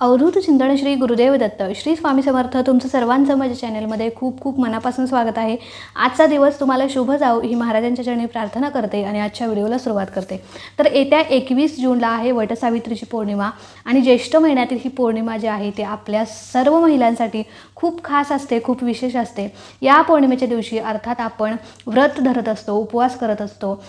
अवधूत चिंतन श्री गुरुदेव दत्त. श्री स्वामी समर्थ तुमचं सर्वांचं माझ्या चॅनलमध्ये खूप खूप मनापासून स्वागत आहे. आजचा दिवस तुम्हाला शुभ जाऊ ही महाराजांच्या चरणी प्रार्थना करते आणि आजच्या व्हिडिओला सुरुवात करते. तर येत्या एकवीस जूनला आहे वटसावित्रीची पौर्णिमा आणि ज्येष्ठ महिन्यातील ही पौर्णिमा जी आहे ती आपल्या सर्व महिलांसाठी खूप खास असते खूप विशेष असते. या पौर्णिमेच्या दिवशी अर्थात आपण व्रत धरत असतो उपवास करत असतो.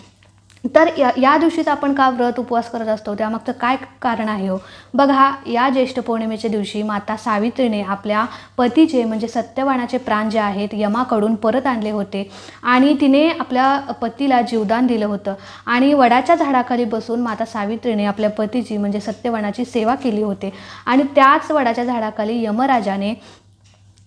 तर या या दिवशीच आपण का व्रत उपवास करत असतो? त्यामागचं काय कारण आहे हो? बघा या ज्येष्ठ पौर्णिमेच्या दिवशी माता सावित्रीने आपल्या पतीचे म्हणजे सत्यवानाचे प्राण जे आहेत यमाकडून परत आणले होते. आणि तिने आपल्या पतीला जीवदान दिलं होतं. आणि वडाच्या झाडाखाली बसून माता सावित्रीने आपल्या पतीची म्हणजे सत्यवानाची सेवा केली होती. आणि त्याच वडाच्या झाडाखाली यमराजाने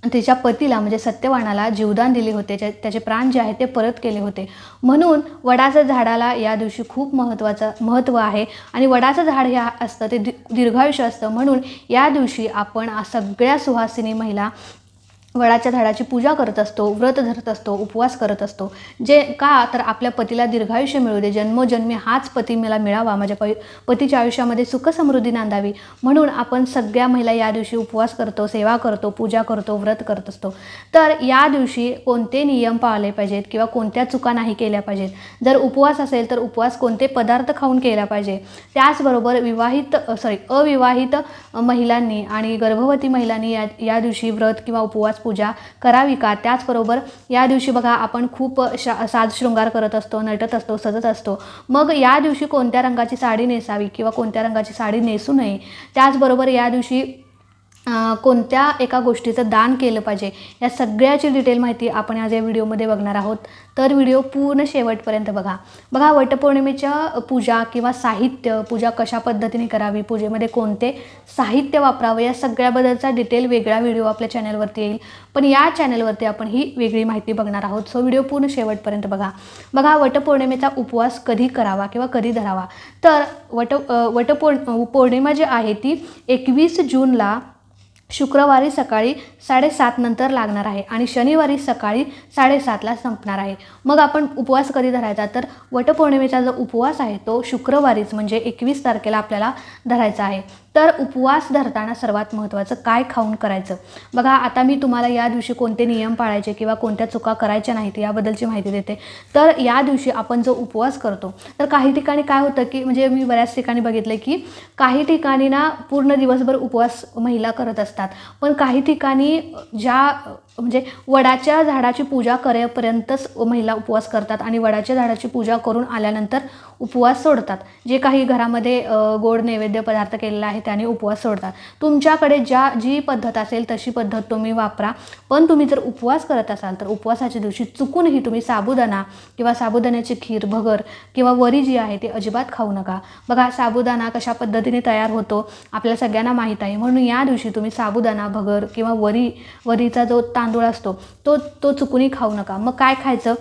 तिच्या पतीला म्हणजे सत्यवानाला जीवदान दिले होते. त्याचे प्राण जे आहेत ते परत केले होते. म्हणून वडाचं झाडाला या दिवशी खूप महत्त्वाचं महत्त्व आहे. आणि वडाचं झाड हे असतं ते दीर्घायुष्य असतं. म्हणून या दिवशी आपण सगळ्या सुहासिनी महिला वडाच्या झाडाची पूजा करत असतो व्रत धरत असतो उपवास करत असतो. जे का तर आपल्या पतीला दीर्घायुष्य मिळू दे जन्मोजन्मी हाच पती मला मिळावा माझ्या पै पतीच्या आयुष्यामध्ये सुख समृद्धी नांदावी. म्हणून आपण सगळ्या महिला या दिवशी उपवास करतो सेवा करतो पूजा करतो व्रत करत असतो. तर या दिवशी कोणते नियम पाळले पाहिजेत किंवा कोणत्या चुका नाही केल्या पाहिजेत? जर उपवास असेल तर उपवास कोणते पदार्थ खाऊन केला पाहिजे? त्याचबरोबर विवाहित सॉरी अविवाहित महिलांनी आणि गर्भवती महिलांनी या या दिवशी व्रत किंवा उपवास पूजा करावी का? त्याचबरोबर या दिवशी बघा आपण खूप शा साज शृंगार करत असतो नटत असतो सजत असतो. मग या दिवशी कोणत्या रंगाची साडी नेसावी किंवा कोणत्या रंगाची साडी नेसू नये? त्याचबरोबर या दिवशी कोणत्या एका गोष्टीचं दान केलं पाहिजे या सगळ्याची डिटेल माहिती आपण आज या व्हिडिओमध्ये बघणार आहोत. तर व्हिडिओ पूर्ण शेवटपर्यंत बघा. बघा वटपौर्णिमेच्या पूजा किंवा साहित्य पूजा कशा पद्धतीने करावी पूजेमध्ये कोणते साहित्य वापरावं या सगळ्याबद्दलचा डिटेल वेगळा व्हिडिओ आपल्या चॅनलवरती येईल. पण या चॅनलवरती आपण ही वेगळी माहिती बघणार आहोत. सो व्हिडिओ पूर्ण शेवटपर्यंत बघा. बघा वटपौर्णिमेचा उपवास कधी करावा किंवा कधी धरावा? तर वट अ, वटपौर् पौर्णिमा जी आहे ती एकवीस जूनला शुक्रवारी सकाळी साडेसात नंतर लागणार आहे आणि शनिवारी सकाळी साडेसातला संपणार आहे. मग आपण उपवास कधी धरायचा? तर वटपौर्णिमेचा जो उपवास आहे तो शुक्रवारीच म्हणजे एकवीस तारखेला आपल्याला धरायचा आहे. तर उपवास धरताना सर्वात महत्त्वाचं काय खाऊन करायचं? बघा आता मी तुम्हाला या दिवशी कोणते नियम पाळायचे किंवा कोणत्या चुका करायच्या नाहीत याबद्दलची माहिती देते. तर या दिवशी आपण जो उपवास करतो तर काही ठिकाणी काय होतं की म्हणजे मी बऱ्याच ठिकाणी बघितलं की काही ठिकाणी ना पूर्ण दिवसभर उपवास महिला करत असतात. पण काही ठिकाणी ज्या म्हणजे वडाच्या झाडाची पूजा करेपर्यंतच महिला उपवास करतात आणि वडाच्या झाडाची पूजा करून आल्यानंतर उपवास सोडतात. जे काही घरामध्ये गोड नैवेद्य पदार्थ केलेला आहे त्याने उपवास सोडतात. तुमच्याकडे ज्या जी पद्धत असेल तशी पद्धत तुम्ही वापरा. पण तुम्ही जर उपवास करत असाल तर उपवासाच्या दिवशी चुकूनही तुम्ही साबुदाणा किंवा साबुदाण्याची खीर भगर किंवा वरी जी आहे ती अजिबात खाऊ नका. बघा साबुदाणा कशा पद्धतीने तयार होतो आपल्या सगळ्यांना माहीत आहे. म्हणून या दिवशी तुम्ही साबुदाणा भगर किंवा वरी वरीचा जो तांदूळ असतो तो तो चुकूनही खाऊ नका. मग काय खायचं?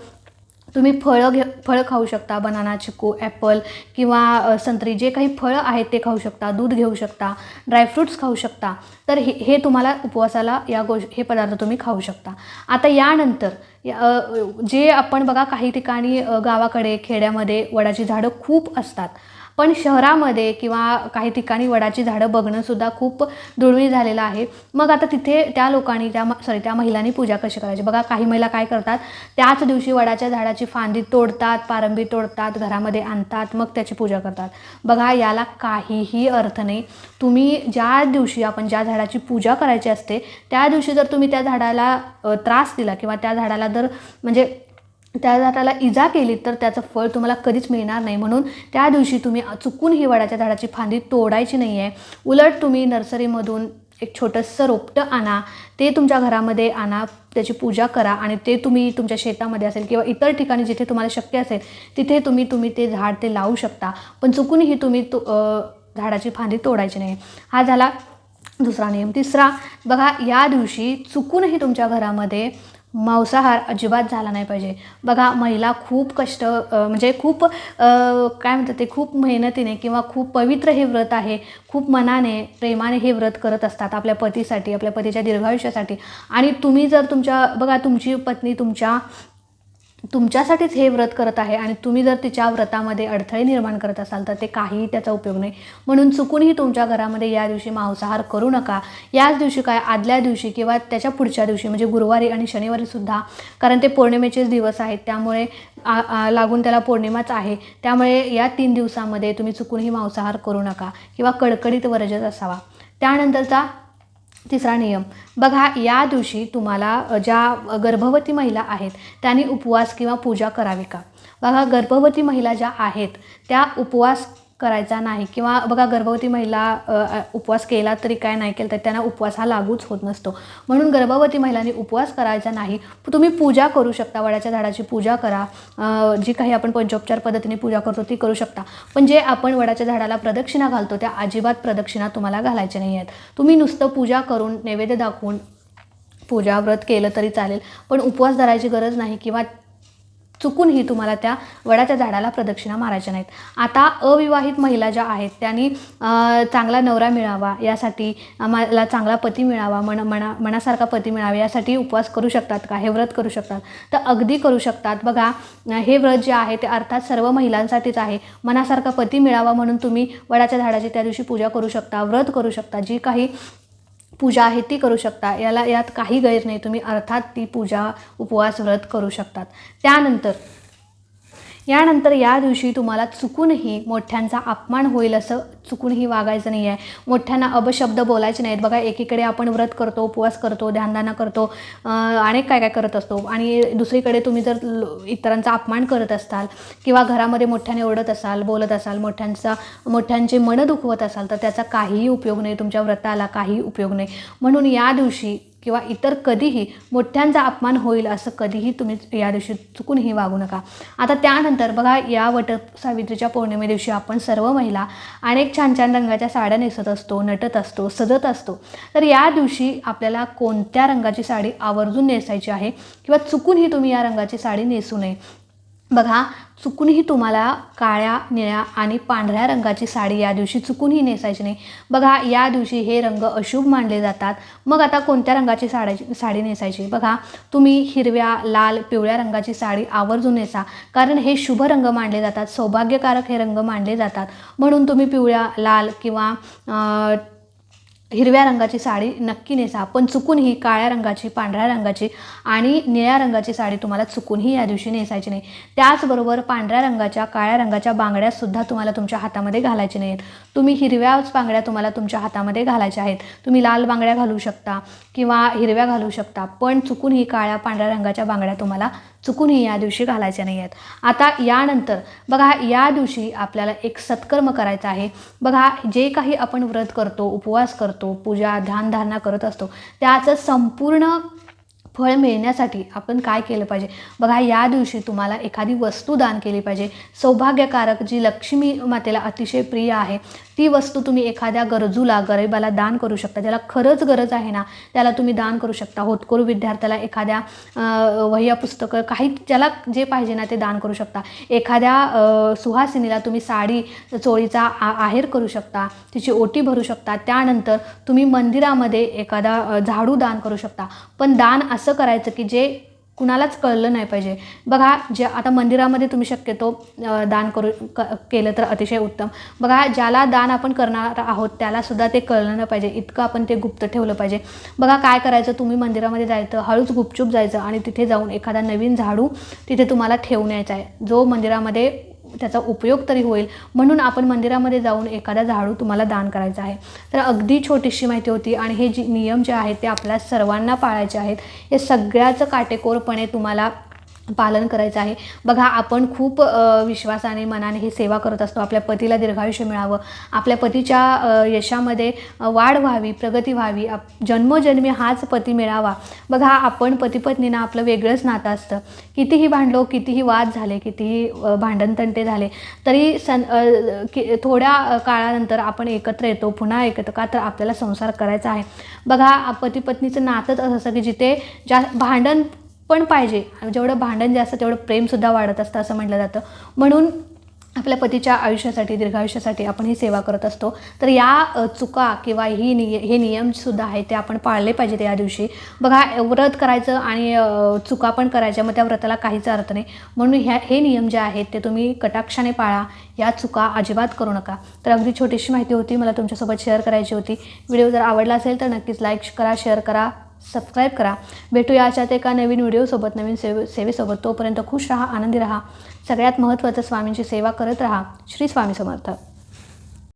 तुम्ही फळं घे फळं खाऊ शकता बनाना चिकू ॲपल किंवा संत्री जे काही फळं आहेत ते खाऊ शकता दूध घेऊ शकता ड्रायफ्रूट्स खाऊ शकता. तर हे हे तुम्हाला उपवासाला या गोष हे पदार्थ तुम्ही खाऊ शकता. आता यानंतर या- जे आपण बघा काही ठिकाणी गावाकडे खेड्यामध्ये वडाची झाडं खूप असतात. पण शहरामध्ये किंवा काही ठिकाणी वडाची झाडं बघणंसुद्धा खूप दुर्मिळ झालेलं आहे. मग आता तिथे त्या लोकांनी त्या सॉरी त्या महिलांनी पूजा कशी करायची? बघा काही महिला काय करतात? त्याच दिवशी वडाच्या झाडाची फांदी तोडतात पारंबी तोडतात घरामध्ये आणतात मग त्याची पूजा करतात. बघा याला काहीही अर्थ नाही. तुम्ही ज्या दिवशी आपण ज्या झाडाची पूजा करायची असते त्या दिवशी जर तुम्ही त्या झाडाला त्रास दिला किंवा त्या झाडाला जर म्हणजे त्या झाडाला इजा केली तर त्याचं फळ तुम्हाला कधीच मिळणार नाही. म्हणून त्या दिवशी तुम्ही चुकून ही वडाच्या झाडाची फांदी तोडायची नाही आहे उलट तुम्ही नर्सरीमधून एक छोटंसं रोपटं आणा ते तुमच्या घरामध्ये आणा त्याची पूजा करा आणि ते तुम्ही तुमच्या शेतामध्ये असेल किंवा इतर ठिकाणी जिथे तुम्हाला शक्य असेल तिथे तुम्ही तुम्ही ते झाड ते लावू शकता. पण चुकूनही तुम्ही तो झाडाची फांदी तोडायची नाही. हा झाला दुसरा नियम. तिसरा बघा या दिवशी चुकूनही तुमच्या घरामध्ये मांसाहार अजिबात झाला नाही पाहिजे. बघा महिला खूप कष्ट म्हणजे खूप काय म्हणतात ते खूप मेहनतीने किंवा खूप पवित्र हे व्रत आहे खूप मनाने प्रेमाने हे व्रत करत असतात आपल्या पतीसाठी आपल्या पतीच्या दीर्घायुष्यासाठी. आणि तुम्ही जर तुमच्या बघा तुमची पत्नी तुमच्या तुमच्यासाठीच हे व्रत करत आहे आणि तुम्ही जर तिच्या व्रतामध्ये अडथळे निर्माण करत असाल तर ते काहीही त्याचा उपयोग नाही. म्हणून चुकूनही तुमच्या घरामध्ये या दिवशी मांसाहार करू नका. याच दिवशी काय आदल्या दिवशी किंवा त्याच्या पुढच्या दिवशी म्हणजे गुरुवारी आणि शनिवारी सुद्धा कारण ते पौर्णिमेचेच दिवस आहेत त्यामुळे लागून त्याला पौर्णिमाच आहे. त्यामुळे या तीन दिवसामध्ये तुम्ही चुकूनही मांसाहार करू नका किंवा कडकडीत वर्जत असावा. त्यानंतरचा तिसरा नियम बघा या दिवशी तुम्हाला ज्या गर्भवती महिला आहेत त्यांनी उपवास किंवा पूजा करावी का? बघा गर्भवती महिला ज्या आहेत त्या उपवास करायचा नाही. किंवा बघा गर्भवती महिला उपवास केला तरी काय नाही केलं तर त्यांना उपवास हा लागूच होत नसतो. म्हणून गर्भवती महिलांनी उपवास करायचा नाही. तुम्ही पूजा करू शकता वडाच्या झाडाची पूजा करा. जी काही आपण पंचोपचार पद्धतीने पूजा करतो ती करू शकता. पण जे आपण वडाच्या झाडाला प्रदक्षिणा घालतो त्या अजिबात प्रदक्षिणा तुम्हाला घालायच्या नाही आहेत. तुम्ही नुसतं पूजा करून नैवेद्य दाखवून पूजा व्रत केलं तरी चालेल. पण उपवास धरायची गरज नाही किंवा चुकूनही तुम्हाला त्या वडाच्या झाडाला प्रदक्षिणा मारायच्या नाहीत. आता अविवाहित महिला ज्या आहेत त्यांनी चांगला नवरा मिळावा यासाठी आम्हाला चांगला पती मिळावा मन मना मनासारखा पती मिळावा यासाठी उपवास करू शकतात का? हे व्रत करू शकतात. तर अगदी करू शकतात. बघा हे व्रत जे आहे ते अर्थात सर्व महिलांसाठीच आहे. मनासारखा पती मिळावा म्हणून तुम्ही वडाच्या झाडाची त्या दिवशी पूजा करू शकता व्रत करू शकता. जी काही पूजा आहे ती करू शकता. याला यात काही गैर नाही. तुम्ही अर्थात ती पूजा उपवास व्रत करू शकतात. त्यानंतर यानंतर या दिवशी तुम्हाला चुकूनही मोठ्यांचा अपमान होईल असं चुकूनही वागायचं नाही आहे मोठ्यांना अबशब्द बोलायचे नाहीत. बघा एकीकडे आपण व्रत करतो उपवास करतो ध्यानदाना करतो अनेक काय काय करत असतो. आणि दुसरीकडे तुम्ही जर इतरांचा अपमान करत असाल किंवा घरामध्ये मोठ्याने ओढत असाल बोलत असाल मोठ्यांचा मोठ्यांचे मन दुखवत असाल तर त्याचा काहीही उपयोग नाही. तुमच्या व्रताला काहीही उपयोग नाही. म्हणून या दिवशी किंवा इतर कधीही मोठ्यांचा अपमान होईल असं कधीही तुम्ही या दिवशी चुकूनही वागू नका. आता त्यानंतर बघा या वट सावित्रीच्या पौर्णिमे दिवशी आपण सर्व महिला अनेक छान छान रंगाच्या साड्या नेसत असतो नटत असतो सजत असतो. तर या दिवशी आपल्याला कोणत्या रंगाची साडी आवर्जून नेसायची आहे? किंवा चुकूनही तुम्ही या रंगाची साडी नेसू नये. बघा चुकूनही तुम्हाला काळ्या निळ्या आणि पांढऱ्या रंगाची साडी या दिवशी चुकूनही नेसायची नाही. बघा या दिवशी हे रंग अशुभ मानले जातात. मग आता कोणत्या रंगाची साडी साडी नेसायची? बघा तुम्ही हिरव्या लाल पिवळ्या रंगाची साडी आवर्जून नेसा. कारण हे शुभ रंग मानले जातात. सौभाग्यकारक हे रंग मानले जातात. म्हणून तुम्ही पिवळ्या लाल किंवा हिरव्या रंगाची साडी नक्की नेसा. पण चुकूनही काळ्या रंगाची पांढऱ्या रंगाची आणि निळ्या रंगाची साडी तुम्हाला चुकूनही या दिवशी नेसायची नाही. त्याचबरोबर पांढऱ्या रंगाच्या काळ्या रंगाच्या बांगड्यासुद्धा तुम्हाला तुमच्या हातामध्ये घालायचे नाहीत. तुम्ही हिरव्याच बांगड्या तुम्हाला तुमच्या हातामध्ये घालायच्या आहेत. तुम्ही लाल बांगड्या घालू शकता किंवा हिरव्या घालू शकता पण चुकूनही काळ्या पांढऱ्या रंगाच्या बांगड्या तुम्हाला चुकूनही या दिवशी घालायच्या नाही आहेत आता यानंतर बघा या दिवशी आपल्याला एक सत्कर्म करायचा आहे. बघा जे काही आपण व्रत करतो उपवास करतो पूजा ध्यानधारणा करत असतो. त्याचं संपूर्ण फळ मिळण्यासाठी आपण काय केलं पाहिजे? बघा या दिवशी तुम्हाला एखादी वस्तू दान केली पाहिजे. सौभाग्यकारक जी लक्ष्मी मातेला अतिशय प्रिय आहे ती वस्तू तुम्ही एखाद्या गरजूला गरिबाला दान करू शकता. ज्याला खरंच गरज आहे ना त्याला तुम्ही दान करू शकता. होतकरू विद्यार्थ्याला एखाद्या वह्या पुस्तकं काही ज्याला जे पाहिजे ना ते दान करू शकता. एखाद्या सुहासिनीला तुम्ही साडी चोळीचा आ- आहेर करू शकता. तिची ओटी भरू शकता. त्यानंतर तुम्ही मंदिरामध्ये एखादा झाडू दान करू शकता. पण दान असं करायचं की जे कुणालाच कळलं नाही पाहिजे. बघा जे आता मंदिरामध्ये तुम्ही शक्यतो दान करू क केलं तर अतिशय उत्तम. बघा ज्याला दान आपण करणार आहोत त्यालासुद्धा ते कळलं नाही पाहिजे. इतकं आपण ते गुप्त ठेवलं पाहिजे. बघा काय करायचं? तुम्ही मंदिरामध्ये जायचं हळूच गुपचूप जायचं आणि तिथे जाऊन एखादा नवीन झाडू तिथे तुम्हाला ठेवून यायचा आहे. जो मंदिरामध्ये त्याचा उपयोग तरी होईल. म्हणून आपण मंदिरामध्ये जाऊन एखादा झाडू तुम्हाला दान करायचा आहे. तर अगदी छोटीशी माहिती होती आणि हे जी नियम जे आहेत ते आपल्या सर्वांना पाळायचे आहेत. हे सगळ्याचं काटेकोरपणे तुम्हाला पालन करायचं आहे. बघा आपण खूप विश्वासाने मनाने ही सेवा करत असतो. आपल्या पतीला दीर्घायुष्य मिळावं. आपल्या पतीच्या यशामध्ये वाढ व्हावी प्रगती व्हावी. आप जन्मोजन्मी हाच पती मिळावा. बघा आपण पतीपत्नीनं आपलं वेगळंच नातं असतं. कितीही भांडलो कितीही वाद झाले कितीही भांडणतंटे झाले तरी सन कि थोड्या काळानंतर आपण एकत्र येतो पुन्हा एकत्र का तर आपल्याला संसार करायचा आहे. बघा पतीपत्नीचं नातंच असं असतं की जिथे ज्या भांडण पण पाहिजे. जेवढं भांडण जास्त तेवढं प्रेमसुद्धा वाढत असतं असं म्हटलं जातं. म्हणून आपल्या पतीच्या आयुष्यासाठी दीर्घायुष्यासाठी आपण ही सेवा करत असतो. तर या चुका किंवा ही निय हे नियमसुद्धा आहेत ते आपण पाळले पाहिजेत या दिवशी. बघा व्रत करायचं आणि चुका पण करायच्या मग त्या व्रताला काहीच अर्थ नाही. म्हणून ह्या हे नियम जे आहेत ते तुम्ही कटाक्षाने पाळा. या चुका अजिबात करू नका. तर अगदी छोटीशी माहिती होती मला तुमच्यासोबत शेअर करायची होती. व्हिडिओ जर आवडला असेल तर नक्कीच लाईक करा शेअर करा. सबस्क्राईब करा. भेटूया अशात एका नवीन व्हिडिओसोबत नवीन सेवे सेवेसोबत. तोपर्यंत खुश राहा आनंदी राहा. सगळ्यात महत्त्वाचं स्वामींची सेवा करत राहा. श्री स्वामी समर्थ.